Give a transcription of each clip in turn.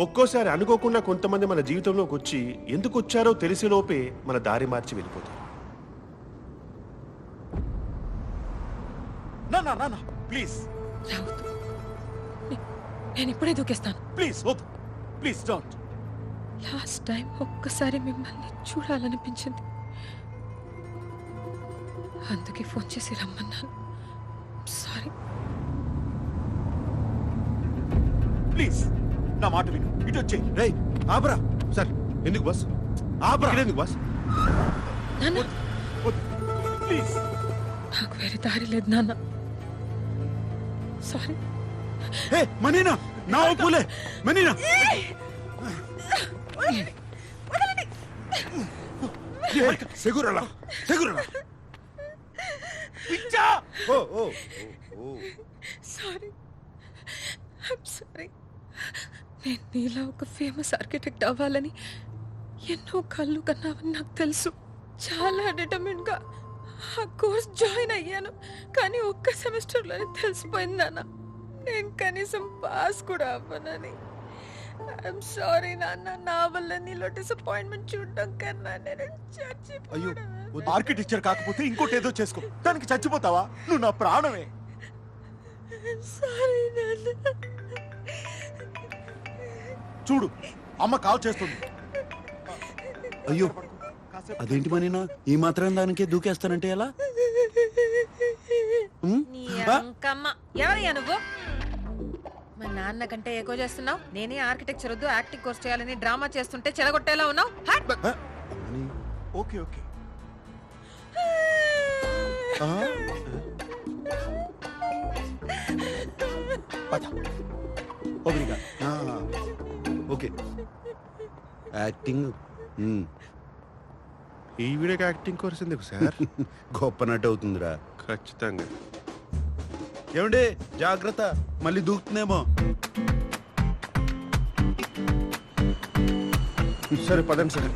ఒక్కోసారి అనుకోకుండా కొంతమంది మన జీవితంలోకి వచ్చి ఎందుకు వచ్చారో తెలిసేలోపే మన దారి మార్చి వెళ్ళిపోతారు. నా నా నా ప్లీజ్. రావద్దు. నేను ఇప్పుడే దూకేస్తాను. ప్లీజ్ వద్దు. Please don't. లాస్ట్ టైం ఒక్కసారి మిమ్మల్ని చూడాలనిపించింది. అందుకే ఫోన్ చేసి రమ్మన్నాను. సారీ. ప్లీజ్. నా మాట విను. ఇటు వచ్చే రేయ్ ఆపరా. సార్ ఎందుకు బస్? ఆపరా. ఎందుకు బస్? నాన్న. ప్లీజ్. నాకు వేరే దారి లేదు నాన్న. సారీ హే మనీనా? నా ఒప్పులే మనీనా? సెగురలా సెగురలా. పిచ్చా! ఓ ఓ ఓ సారీ ఐమ్ సారీ నేను నీలా ఒక ఫేమస్ ఆర్కిటెక్ట్ అవ్వాలని ఎన్నో కళ్ళు కన్నావని నాకు తెలుసు. చాలా డిటర్మిన్గా ఆ కోర్స్ జాయిన్ అయ్యాను. కానీ ఒక్క సెమిస్టర్లోనే తెలిసిపోయింది నాన్న. నేను కనీసం పాస్ కూడా అవ్వనని. ఐఎమ్ సారీ నాన్న. నా వల్ల నీలో డిసప్పాయింట్మెంట్ చూడడం కన్నా నేను అయ్యో చచ్చిపోవడమే. ఆర్కిటెక్చర్ కాకపోతే ఇంకోటి ఏదో చేసుకో. దానికి చచ్చిపోతావా? నువ్వు నా ప్రాణమే. సారీ నాన్న. చూడు అమ్మ కాల్ చేస్తుంది. అయ్యో అదేంటి మనీనా ఈ మాత్రం దానికే దూకేస్తానంటే ఎలా? ఉమ్? నీ ఆ? అంకమ్మ. ఎవరయ్యా నువ్వు? మా నాన్న కంటే ఎక్కువ చేస్తున్నావు. నేనే ఆర్కిటెక్చర్ వద్దు యాక్టింగ్ కోర్స్ చేయాలని డ్రామా చేస్తుంటే చెడగొట్టేలా ఉన్నావు. హట్! Okay okay. ఆ? ఓకే. యాక్టింగ్. ఉమ్, ఈ వీడియోకి యాక్టింగ్ కోర్స్ ఎందుకు సార్? గొప్ప నటు అవుతుందిరా. ఖచ్చితంగా. ఏమండి జాగ్రత్త. మళ్ళీ దూకుతుందేమో సరే పదండి సార్.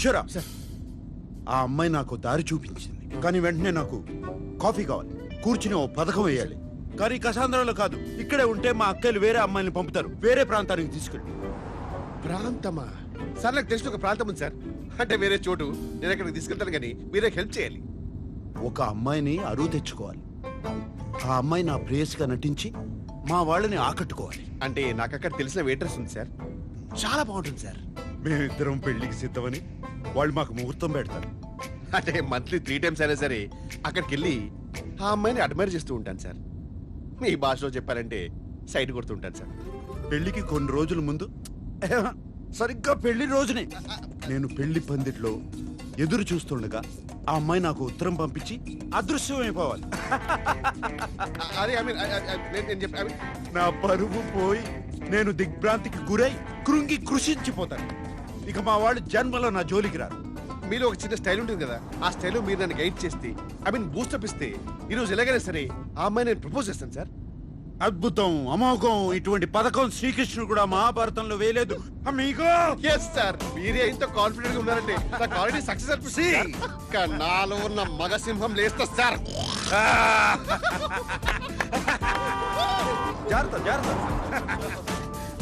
కిషోరా ఆ అమ్మాయి నాకు దారి చూపించింది. కానీ వెంటనే నాకు కాఫీ కావాలి. కూర్చుని ఓ పథకం వేయాలి. కానీ కసాంధ్రాలో కాదు. ఇక్కడే ఉంటే మా అక్కలు వేరే అమ్మాయిని పంపుతారు. వేరే ప్రాంతానికి తీసుకెళ్ళి. ప్రాంతమా? సార్ నాకు తెలిసిన ఒక ప్రాంతం ఉంది సార్. అంటే వేరే చోటు. నేను అక్కడికి తీసుకెళ్తాను కానీ మీరే హెల్ప్ చేయాలి. ఒక అమ్మాయిని అరువు తెచ్చుకోవాలి. ఆ అమ్మాయి నా ప్రేయస్గా నటించి మా వాళ్ళని ఆకట్టుకోవాలి. అంటే నాకు అక్కడ తెలిసిన వెయిటర్స్ ఉంది సార్. చాలా బాగుంటుంది సార్. మేమిద్దరం పెళ్ళికి సిద్ధమని వాళ్ళు మాకు ముహూర్తం పెడతారు. అంటే మంత్లీ త్రీ టైమ్స్ అయినా సరే అక్కడికి వెళ్ళి ఆ అమ్మాయిని అడ్మైర్ చేస్తూ ఉంటాను సార్. మీ భాషలో చెప్పాలంటే సైడ్ కొడుతూ ఉంటాను సార్. పెళ్ళికి కొన్ని రోజుల ముందు సరిగ్గా పెళ్ళి రోజునే నేను పెళ్ళి పందిట్లో ఎదురు చూస్తుండగా ఆ అమ్మాయి నాకు ఉత్తరం పంపించి అదృశ్యమైపోవాలి నా పరువు పోయి నేను దిగ్భ్రాంతికి గురై కృంగి కృషించిపోతాను. ఇక మా వాళ్ళు జన్మలో నా జోలికి రారు. మీలో ఒక చిన్న స్టైల్ ఉంటుంది కదా ఆ స్టైల్ మీరు నన్ను గైడ్ చేస్తే ఐ మీన్ బూస్టప్ ఇస్తే ఈ రోజు ఎలాగైనా సరే ఆ అమ్మాయి నేను ప్రపోజ్ చేస్తాను సార్. అద్భుతం అమోఘం ఇటువంటి పథకం శ్రీకృష్ణుడు కూడా మహాభారతంలో వేయలేదు. మీకు ఎస్ సార్ మీరే ఇంత కాన్ఫిడెంట్గా ఉన్నారంటే నాకు ఆల్రెడీ సక్సెస్ అనిపిస్తుంది ఇంకా నాలో ఉన్న మగ సింహం లేస్తా సార్ జాగ్రత్త జాగ్రత్త.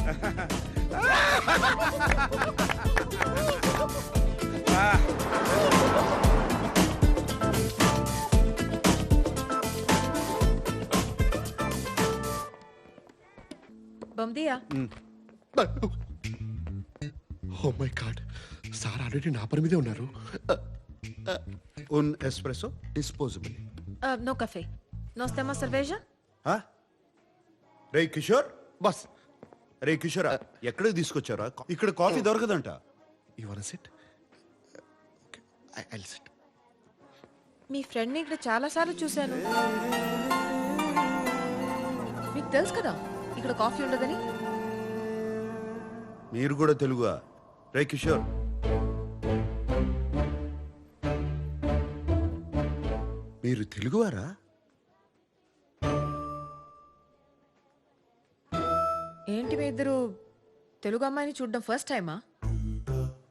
బొమ్దియా ఓ. మై గాడ్ సార్ ఆల్రెడీ నా పని మీదే ఉన్నారు. ఉన్ ఎస్ప్రెసో డిస్పోజబుల్. నో కఫే. నో స్టెమా సర్వేజా రే కిషోర్? బస్. రే కిషోర్ ఎక్కడికి తీసుకొచ్చారా ఇక్కడ coffee దొరకదంట. You want sit I sit me ఫ్రెండ్ని ఇక్కడ చాలా సార్లు చూశాను. మీకు తెలుసు కదా? ఇక్కడ కాఫీ ఉండదని? మీరు కూడా తెలుగుగా రే కిషోర్. మీరు తెలుగువారా? ఏంటి మీ ఇద్దరు తెలుగు అమ్మాయిని చూడడం ఫస్ట్ టైమా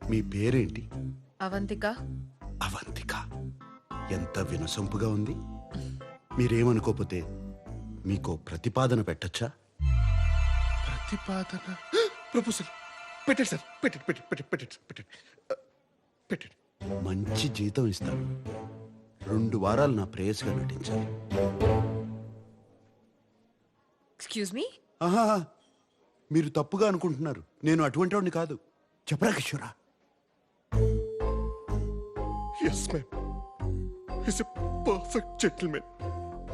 మీ పేరేంటి? అవంతిక. అవంతిక. ఎంత వినసొంపుగా ఉంది. మీరేమనుకోపోతే మీకు ప్రతిపాదన పెట్టచ్చా? ప్రతిపాదన ప్రపోజల్. పెట్టండి సార్. పెట్టండి పెట్టండి పెట్టండి పెట్టండి పెట్టండి. పెట్టండి. మంచి జీతం ఇస్తాను. రెండు వారాలు నా ప్రేయస్గా నటించాలి. ఎక్స్క్యూజ్ మీ ఆహా! మీరు తప్పుగా అనుకుంటున్నారు. నేను అటువంటి వాడిని కాదు. చెప్పరా కిషోరా? Yes ma'am is a perfect gentleman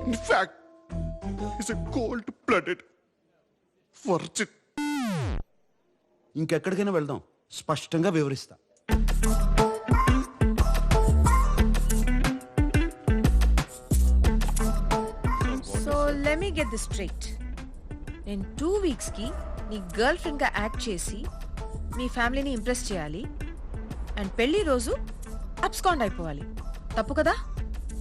in fact is a cold blooded virgin ఇంకెక్కడికైనా వెళ్దాం. స్పష్టంగా వివరిస్తా. So let me get this straight నేను టూ వీక్స్కి నీ గర్ల్ ఫ్రెండ్గా యాక్ట్ చేసి మీ ఫ్యామిలీని ఇంప్రెస్ చేయాలి అండ్ పెళ్ళి రోజు అబ్స్కాండ్ అయిపోవాలి. తప్పు కదా?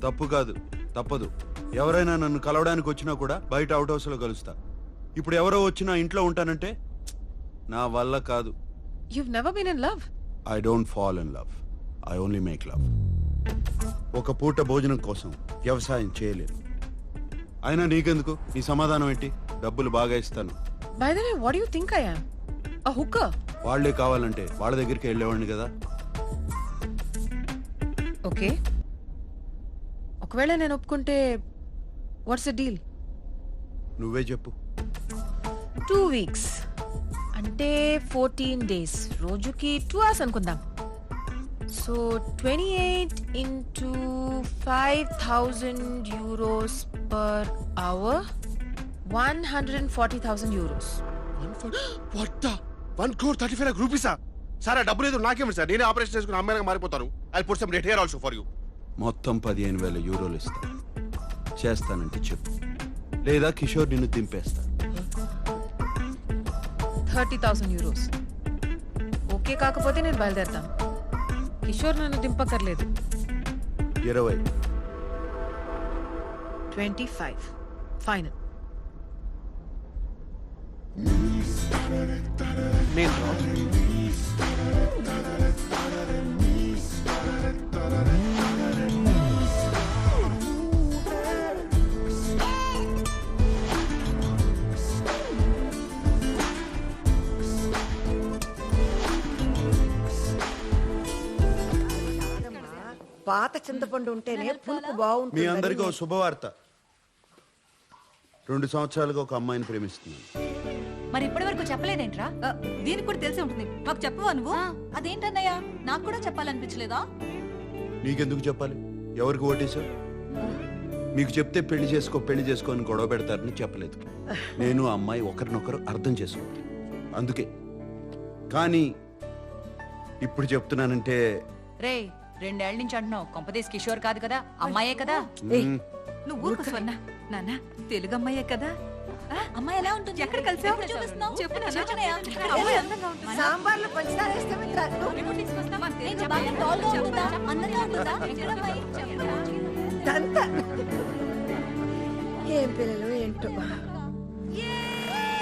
తప్పు కాదు తప్పదు. ఎవరైనా నన్ను కలవడానికి వచ్చినా కూడా బయట అవుట్ హౌస్లో కలుస్తా. ఇప్పుడు ఎవరో వచ్చినా ఇంట్లో ఉంటానంటే నా వల్ల కాదు. You never been in love I don't fall in love I only make love ఒక పూట భోజనం కోసం వ్యవసాయం చేయలేను అయినా నీకెందుకు? నీ సమాధానం ఏంటి? డబ్బులు బాగా ఇస్తాను. By the way what you think I am a hooker వాళ్ళే కావాలంటే వాళ్ళ దగ్గరికి వెళ్ళేవాడిని కదా. ఓకే ఒకవేళ నేను ఒప్పుకుంటే వాట్స్ ద డీల్ నువ్వే చెప్పు. Two weeks. అంటే ఫోర్టీన్ డేస్. రోజుకి టూ అవర్స్ అనుకుందాం. So twenty eight into five thousand euros per hour. One hundred and forty thousand euros. What one crore thirty five రూపీసా sir ఆ డబ్బు లేదు నాకేమి సార్? నేనే ఆపరేషన్ చేసుకుని అమ్మాయిగా మారిపోతాను. I put some red hair also for you మొత్తం పదిహేను వేల యూరోలు ఇస్తా. చేస్తానంటే చెప్పు. లేదా కిషోర్ నిన్ను దింపేస్తా. థర్టీ థౌసండ్ యూరోస్ ఓకే కాకపోతే నేను బయలుదేరతాను. కిషోర్ నన్ను దింపకర్లేదు ఇరవై ట్వంటీ ఫైవ్ ఫైనల్ నేను చింతపండు ఉంటేనే పులుపు మీ బాగుంటుంది అందరికీ ఒక శుభవార్త. రెండు సంవత్సరాలుగా ఒక అమ్మాయిని ప్రేమిస్తున్నాను. మరి ఇప్పటి వరకు చెప్పలేదేంట్రా? దీనికి కూడా తెలిసి ఉంటుంది. మాకు చెప్పవా నువ్వు? అదేంటన్నయ్య? నాకు కూడా చెప్పాలనిపించలేదా? నీకెందుకు చెప్పాలి? ఎవరికి ఓటేశావు? మీకు చెప్తే పెళ్ళి చేసుకో పెళ్ళి చేసుకో అని గొడవ పెడతారని చెప్పలేదు. నేను ఆ అమ్మాయి ఒకరినొకరు అర్థం చేసుకోవాలి అందుకే. కానీ ఇప్పుడు చెప్తున్నానంటే రే రెండేళ్ళ నుంచి అంటున్నావు. కొంపదేశ్ కిషోర్ కాదు కదా అమ్మాయే కదా. నువ్వు ఊరుకో స్వర్ణ. నాన్న తెలుగు అమ్మాయే కదా. ఆ, అమ్మాయి ఎలా ఉంటుంది? ఎక్కడ కలిసావు? చూపిస్తున్నావు? చెప్పు నాన్న. ఇక్కడ అమ్మాయి అందంగా ఉంటుందా? సాంబార్లో పంచదార వేస్తే కాదు రిమోట్ తీసుకొస్తావా? నేను బాగా tall గా ఉంటుందా? అందంగా ఉంటుందా? ఎక్కడ అమ్మాయి? చెప్పు. ఇదంతా ఏం పిల్లలు ఏంటో.